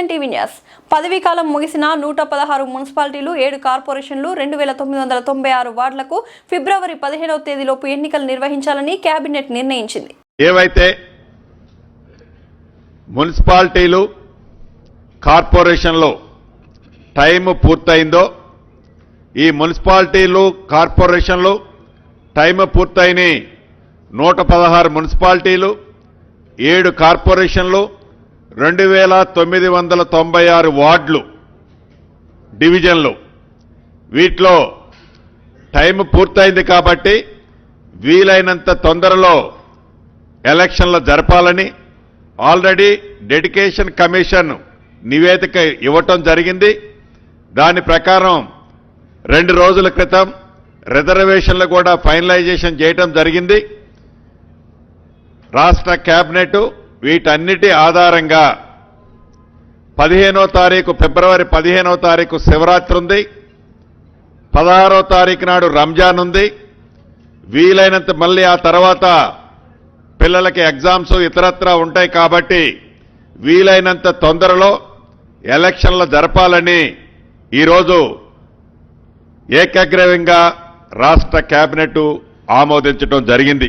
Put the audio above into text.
NTV news. పదవీ కాలం ముగిసిన నూట పదహారు మున్సిపాలిటీలు ఏడు కార్పొరేషన్లు రెండు వేల తొమ్మిది వందల తొంభై ఆరు వార్డులకు ఫిబ్రవరి పదిహేనవ తేదీలోపు ఎన్నికలు నిర్వహించాలని కేబినెట్ నిర్ణయించింది. ఏవైతే మున్సిపాలిటీలు కార్పొరేషన్లో టైం పూర్తయిందో ఈ మున్సిపాలిటీలు కార్పొరేషన్లు టైం పూర్తయిన నూట పదహారు మున్సిపాలిటీలు ఏడు కార్పొరేషన్లు రెండు వేల తొమ్మిది వందల తొంభై ఆరు వార్డులు డివిజన్లు. వీటిలో టైం పూర్తయింది కాబట్టి వీలైనంత తొందరలో ఎలక్షన్లు జరపాలని ఆల్రెడీ డెడికేషన్ కమిషన్ నివేదిక ఇవ్వటం జరిగింది. దాని ప్రకారం రెండు రోజుల క్రితం రిజర్వేషన్లు కూడా ఫైనలైజేషన్ చేయటం జరిగింది. రాష్ట్ర కేబినెట్ వీటన్నిటి ఆధారంగా పదిహేనో తారీఖు ఫిబ్రవరి పదిహేనో తారీఖు శివరాత్రి ఉంది. పదహారో తారీఖు నాడు రంజాన్ ఉంది. వీలైనంత మళ్ళీ ఆ తర్వాత పిల్లలకి ఎగ్జామ్స్ ఇతరత్రా ఉంటాయి కాబట్టి వీలైనంత తొందరలో ఎలక్షన్లు జరపాలని ఈరోజు ఏకగ్రీవంగా రాష్ట్ర కేబినెట్ ఆమోదించడం జరిగింది.